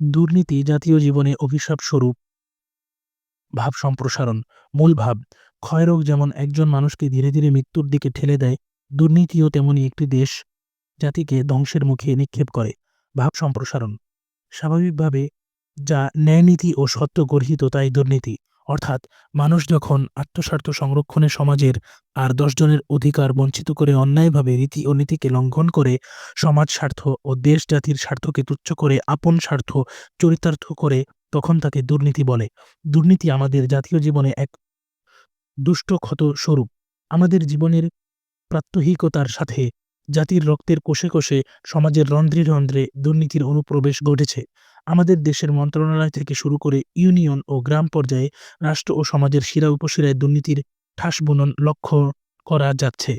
দুর্নীতি জাতীয় জীবনে অভিশাপ স্বরূপ। ভাব সম্প্রসারণ, মূল ভাব ক্ষয়রোগ যেমন একজন মানুষকে ধীরে ধীরে মৃত্যুর দিকে ঠেলে দেয়, দুর্নীতিও তেমনি একটি দেশ জাতিকে ধ্বংসের মুখে নিক্ষেপ করে। ভাব সম্প্রসারণ, স্বাভাবিকভাবে যা ন্যায়নীতি ও সত্য গর্হিত তাই দুর্নীতি। অর্থাৎ মানুষ যখন আত্মস্বার্থ সংরক্ষণে সমাজের আর দশজনের অধিকার বঞ্চিত করে অন্যায়ভাবে রীতি ও নীতিকে লঙ্ঘন করে, সমাজ স্বার্থ ও দেশ জাতির স্বার্থকে তুচ্ছ করে, আপন স্বার্থ চরিতার্থ করে, তখন তাকে দুর্নীতি বলে। দুর্নীতি আমাদের জাতীয় জীবনে এক দুষ্ট ক্ষত স্বরূপ আমাদের জীবনের প্রাত্যহিকতার সাথে জাতির রক্তের কোষে কোষে সমাজের রন্ধ্রে রন্ধ্রে দুর্নীতির অনুপ্রবেশ ঘটেছে। আমাদের দেশের মন্ত্রণালয় থেকে শুরু করে ইউনিয়ন ও গ্রাম পর্যায়ে রাষ্ট্র ও সমাজের শিরা উপশিরায় দুর্নীতির ঠাস বুনন লক্ষ্য করা যাচ্ছে।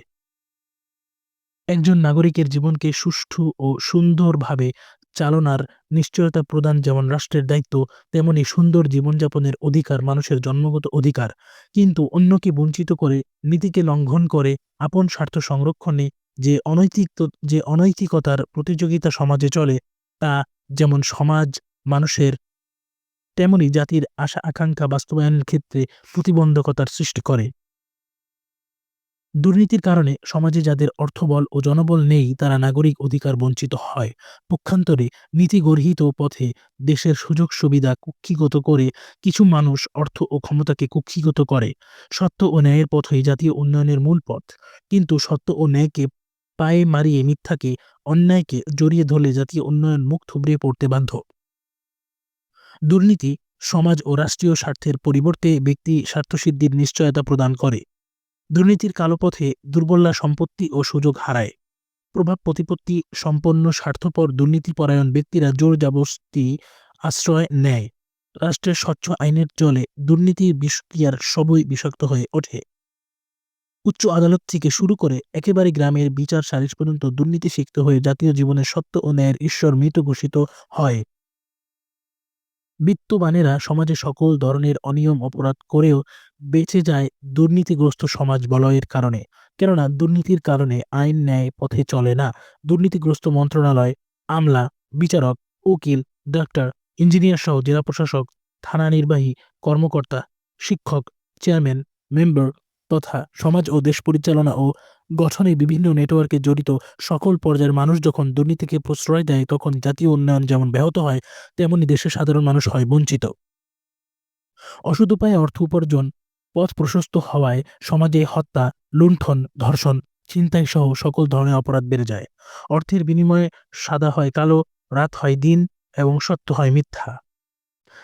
একজন নাগরিকের জীবনকে সুষ্ঠু ও সুন্দরভাবে চালনার নিশ্চয়তা প্রদান যেমন রাষ্ট্রের দায়িত্ব, তেমনি সুন্দর জীবনযাপনের অধিকার, মানুষের জন্মগত অধিকার। কিন্তু অন্যকে বঞ্চিত করে, নীতিকে লঙ্ঘন করে, আপন স্বার্থ সংরক্ষণে যে অনৈতিক যে অনৈতিকতার প্রতিযোগিতা সমাজে চলে, তা যেমন সমাজ, মানুষের, তেমনি জাতির আশা, আকাঙ্ক্ষা বাস্তবায়নের ক্ষেত্রে প্রতিবন্ধকতার সৃষ্টি করে। দুর্নীতির কারণে সমাজে যাদের অর্থবল ও জনবল নেই, তারা নাগরিক অধিকার বঞ্চিত হয়। পক্ষান্তরে নীতিগর্হিত পথে দেশের সুযোগ সুবিধা কুক্ষিগত করে কিছু মানুষ অর্থ ও ক্ষমতাকে কুক্ষিগত করে। সত্য ও ন্যায়ের পথই জাতীয় উন্নয়নের মূল পথ। কিন্তু সত্য ও ন্যায়কে পায়ে মারিয়ে মিথ্যাকে, অন্যায়কে জড়িয়ে ধরলে জাতীয় উন্নয়ন মুখ থুবড়ে পড়তে বাধ্য। দুর্নীতি সমাজ ও রাষ্ট্রীয় স্বার্থের পরিবর্তে ব্যক্তি স্বার্থসিদ্ধির নিশ্চয়তা প্রদান করে। দুর্নীতির কালোপথে দুর্বলরা সম্পত্তি ও সুযোগ হারায়। প্রভাব প্রতিপত্তি, সম্পন্ন স্বার্থপর দুর্নীতিপরায়ণ ব্যক্তিরা জোর জাবস্তি আশ্রয় নেয়। রাষ্ট্রের স্বচ্ছ আইনের জলে দুর্নীতির বিষক্রিয়ার সবই বিষাক্ত হয়ে ওঠে। উচ্চ আদালত থেকে শুরু করে একেবারে গ্রামের বিচার সালিশ পর্যন্ত দুর্নীতি সিক্ত হয়ে জাতীয় জীবনের সত্য ও ন্যায়ের ঈশ্বর মৃত ঘোষিত হয়। বিত্তবানেরা সমাজে সকল ধরনের অনিয়ম, অপরাধ করেও বেঁচে যায় দুর্নীতিগ্রস্ত সমাজ বলয়ের কারণে। কেননা দুর্নীতির কারণে আইন ন্যায় পথে চলে না। দুর্নীতিগ্রস্ত মন্ত্রণালয়, আমলা, বিচারক, উকিল, ডাক্তার, ইঞ্জিনিয়ার সহ জেলা প্রশাসক, থানা নির্বাহী, কর্মকর্তা, শিক্ষক, চেয়ারম্যান, মেম্বার তথা সমাজ ও দেশ পরিচালনা ও গঠনে বিভিন্ন নেটওয়ার্কে জড়িত সকল পর্যায়ের মানুষ যখন দুর্নীতিকে প্রশ্রয় দেয়, তখন জাতীয় উন্নয়ন যেমন ব্যাহত হয়, তেমনি দেশের সাধারণ মানুষ হয় বঞ্চিত। অসৎ উপায়ে অর্থ উপার্জন, পথ প্রশস্ত হওয়ায় সমাজে হত্যা, লুণ্ঠন, ধর্ষণ, ছিনতাই সহ সকল ধরনের অপরাধ বেড়ে যায়। অর্থের বিনিময়ে সাদা হয় কালো, রাত হয় দিন এবং সত্য হয় মিথ্যা।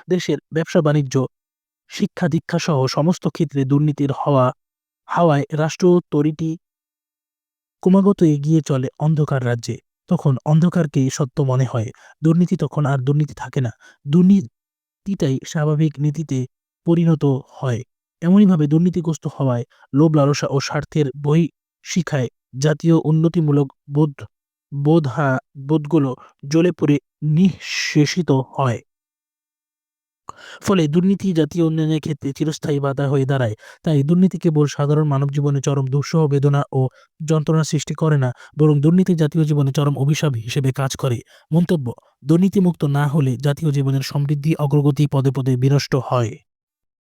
দেশের ব্যবসা বাণিজ্য শিক্ষা দীক্ষা সহ সমস্ত ক্ষেত্রে দুর্নীতির হওয়া হাওয়ায় রাষ্ট্র তরিটি ক্রমাগত এগিয়ে চলে অন্ধকার রাজ্যে। তখন অন্ধকারকেই সত্য মনে হয়। দুর্নীতি তখন আর দুর্নীতি থাকে না। দুর্নীতিটাই স্বাভাবিক নীতিতে পরিণত হয়। এমনইভাবে দুর্নীতিগ্রস্ত হওয়ায় লোভ, লালসা ও স্বার্থের বই শিখায় জাতীয় উন্নতিমূলক বোধ, বোধহা বোধগুলো জ্বলে পড়ে নিঃশেষিত হয়। ফলে দুর্নীতি জাতীয় উন্নয়নের ক্ষেত্রে চিরস্থায়ী বাধা হয়ে দাঁড়ায়। তাই দুর্নীতি কেবল সাধারণ মানব জীবনে চরম দুঃসহ বেদনা ও যন্ত্রণা সৃষ্টি করে না, বরং দুর্নীতি জাতীয় জীবনে চরম অভিশাপ হিসেবে কাজ করে। মন্তব্য, দুর্নীতিমুক্ত না হলে জাতীয় জীবনের সমৃদ্ধি অগ্রগতি পদে পদে বিনষ্ট হয়।